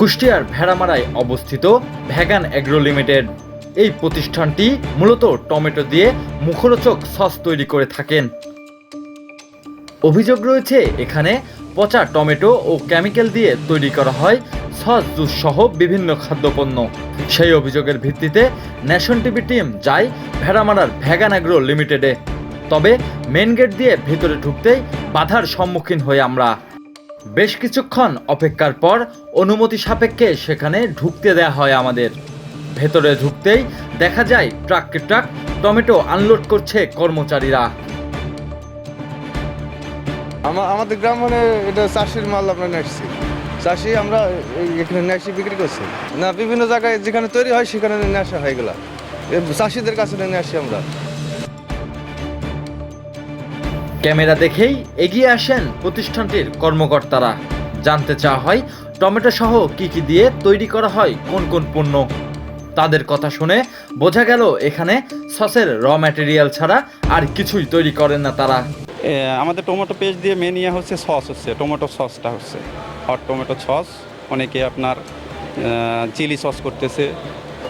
কুষ্টিয়ার ভেড়ামারায় অবস্থিত ভ্যাগান agro limited. এই প্রতিষ্ঠানটি মূলত টমেটো দিয়ে মুখরোচক সস তৈরি করে থাকেন। অভিযোগ রয়েছে, এখানে পচা টমেটো ও কেমিক্যাল দিয়ে তৈরি করা হয় সস জুস সহ বিভিন্ন খাদ্যপণ্য। সেই অভিযোগের ভিত্তিতে ন্যাশন টিভি টিম যায় ভেড়ামারার ভ্যাগান অ্যাগ্রো লিমিটেডে। তবে মেন গেট দিয়ে ভেতরে ঢুকতেই বাধার সম্মুখীন হই আমরা। বেশ কিছুক্ষণ অপেক্ষার পর অনুমতি সাপেক্ষে সেখানে ঢুকতে দেয়া হয় আমাদের। ভেতরে ঢুকতেই দেখা যায় ট্রাককে ট্রাক টমেটো আনলোড করছে কর্মচারীরা। আমাদের গ্রাম মানে এটা চাষির মাল আমরা আসছি। চাষি আমরা এখানে আসি, বিক্রি করছি। না, বিভিন্ন জায়গায় যেখানে তৈরি হয় সেখানে আসা হয় এগুলা। চাষিদের কাছে নিয়ে আসি আমরা। ক্যামেরা দেখেই এগিয়ে আসেন প্রতিষ্ঠানটির কর্মকর্তারা। জানতে চাওয়া হয়, টমেটো সহ কি কি দিয়ে তৈরি করা হয়, কোন কোন পণ্য। তাদের কথা শুনে বোঝা গেল এখানে সসের র ম্যাটেরিয়াল ছাড়া আর কিছুই তৈরি করেন না তারা। আমাদের টমেটো পেস্ট দিয়ে মেন ইয়ে হচ্ছে সস হচ্ছে, টমেটো সসটা হচ্ছে। হট টমেটো সস, অনেকে আপনার চিলি সস করতেছে।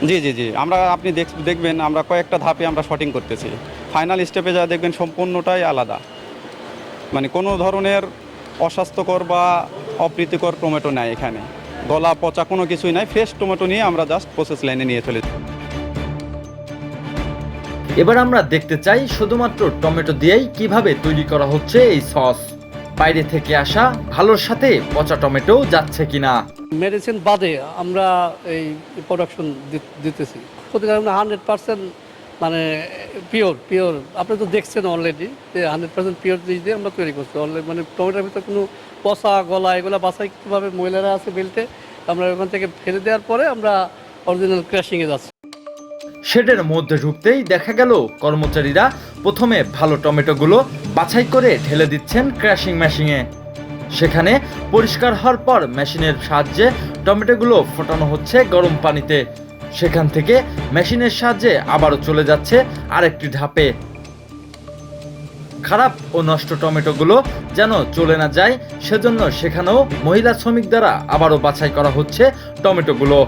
জি জি জি, আমরা আপনি দেখ- দেখবেন, আমরা কয়েকটা ধাপে আমরা শটিং করতেছি। ফাইনাল স্টেপে যা দেখবেন সম্পূর্ণটাই আলাদা। মানে কোনো ধরনের অস্বাস্থ্যকর বা অপ্রীতিকর টমেটো নাই এখানে। গলা পচা কোনো কিছুই নাই। ফ্রেশ টমেটো নিয়ে আমরা জাস্ট প্রসেস লাইনে নিয়ে চলে যাই। এবার আমরা দেখতে চাই শুধুমাত্র টমেটো দিয়েই কীভাবে তৈরি করা হচ্ছে এই সস। বাইরে থেকে আসা ভালোর সাথে পচা টমেটো যাচ্ছে কিনা। মেডিসিন বাদে আমরা এই প্রোডাকশন দিতেছি। প্রতিদিন আমরা হান্ড্রেড পার্সেন্ট মানে পিওর পিওর আপনি তো দেখছেন অলরেডি যে হান্ড্রেড পার্সেন্ট পিওর জিনিস দিয়ে আমরা তৈরি করছি। অলরেডি মানে টমেটোর ভিতরে কোনো পচা গলা এগুলো বাছাই কীভাবে মহিলারা আছে বেল্টে আমরা ওখান থেকে ফেলে দেওয়ার পরে আমরা অরিজিনাল ক্র্যাশিংয়ে যাচ্ছি। শেডের মধ্যে ঢুকতেই দেখা গেল কর্মচারীরা প্রথমে ভালো টমেটোগুলো বাছাই করে ঢেলে দিচ্ছেন ক্র্যাশিং মেশিনে সেখানে পরিষ্কার হওয়ার পর মেশিনের সাহায্যে টমেটোগুলো ফোটানো হচ্ছে গরম পানিতে। সেখান থেকে মেশিনের সাহায্যে আবারও চলে যাচ্ছে আরেকটি ধাপে। খারাপ ও নষ্ট টমেটোগুলো যেন চলে না যায়, সেজন্য সেখানেও মহিলা শ্রমিক দ্বারা আবারও বাছাই করা হচ্ছে টমেটোগুলো।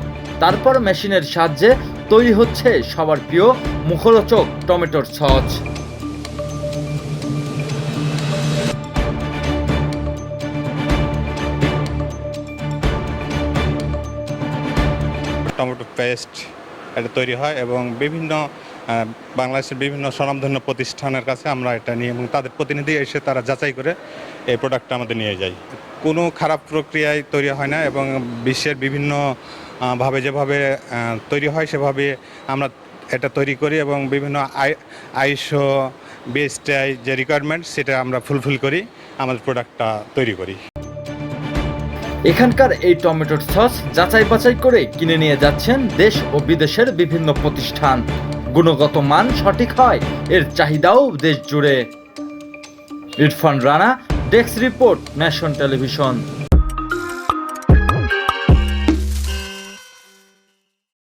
তারপর মেশিনের সাহায্যে তৈরি হচ্ছে সবার প্রিয় মুখরোচক টমেটোর সস টমেটো পেস্ট এটা তৈরি হয় এবং বিভিন্ন বাংলাদেশের বিভিন্ন স্বনামধন্য প্রতিষ্ঠানের কাছে আমরা এটা নিয়ে এবং তাদের প্রতিনিধি এসে তারা যাচাই করে এই প্রোডাক্টটা আমাদের নিয়ে যায়। কোনো খারাপ প্রক্রিয়ায় তৈরি হয় না এবং বিশ্বের বিভিন্ন ভাবে যেভাবে তৈরি হয় সেভাবে আমরা এটা তৈরি করি এবং বিভিন্ন আই, আইসো বিএসটিআই যে রিকোয়ারমেন্ট সেটা আমরা ফুলফিল করি, আমাদের প্রোডাক্টটা তৈরি করি। এখানকার এই টমেটোর সস যাচাই বাছাই করে কিনে নিয়ে যাচ্ছেন দেশ ও বিদেশের বিভিন্ন প্রতিষ্ঠান। গুণগত মান সঠিক হয়, এর চাহিদাও দেশ জুড়ে Irfan Rana, desk report nation television.